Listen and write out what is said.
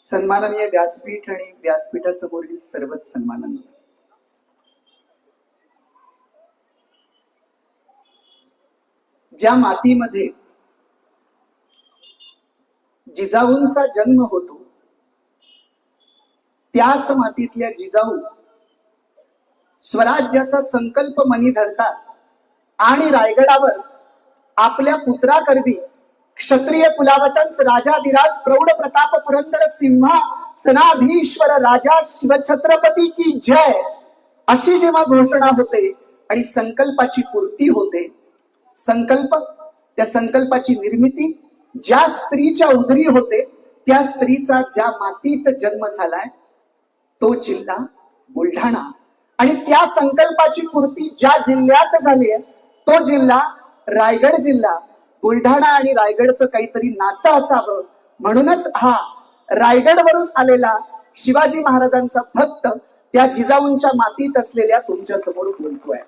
सन्माननीय व्यासपीठ आणि व्यासपीठासमोरील सर्वच सन्माननीय. ज्या मातीमध्ये जिजाऊंचा जन्म होतो त्याच मातीतल्या जिजाऊ स्वराज्याचा संकल्प मनी धरतात आणि रायगडावर आपल्या पुत्राकरवी क्षत्रिय कुलावतंस राजाधिराज प्रौढ प्रताप पुरंदर सिंहा सनाधीश्वर राजा शिवछत्रपती की जय अशी जेव्हा घोषणा होते आणि संकल्पाची पूर्ती होते संकल्प त्या संकल्पाची निर्मिती ज्या स्त्रीच्या उदरी होते त्या स्त्रीचा ज्या मातीत जन्म झालाय तो जिल्हा बुलढाणा. आणि त्या संकल्पाची पूर्ती ज्या जिल्ह्यात झाली आहे तो जिल्हा रायगड जिल्हा. बुलढाणा आणि रायगडचं काहीतरी नातं असावं. म्हणूनच हा रायगडवरून आलेला शिवाजी महाराजांचा भक्त त्या जिजाऊंच्या मातीत असलेल्या तुमच्यासमोर बोलतोय.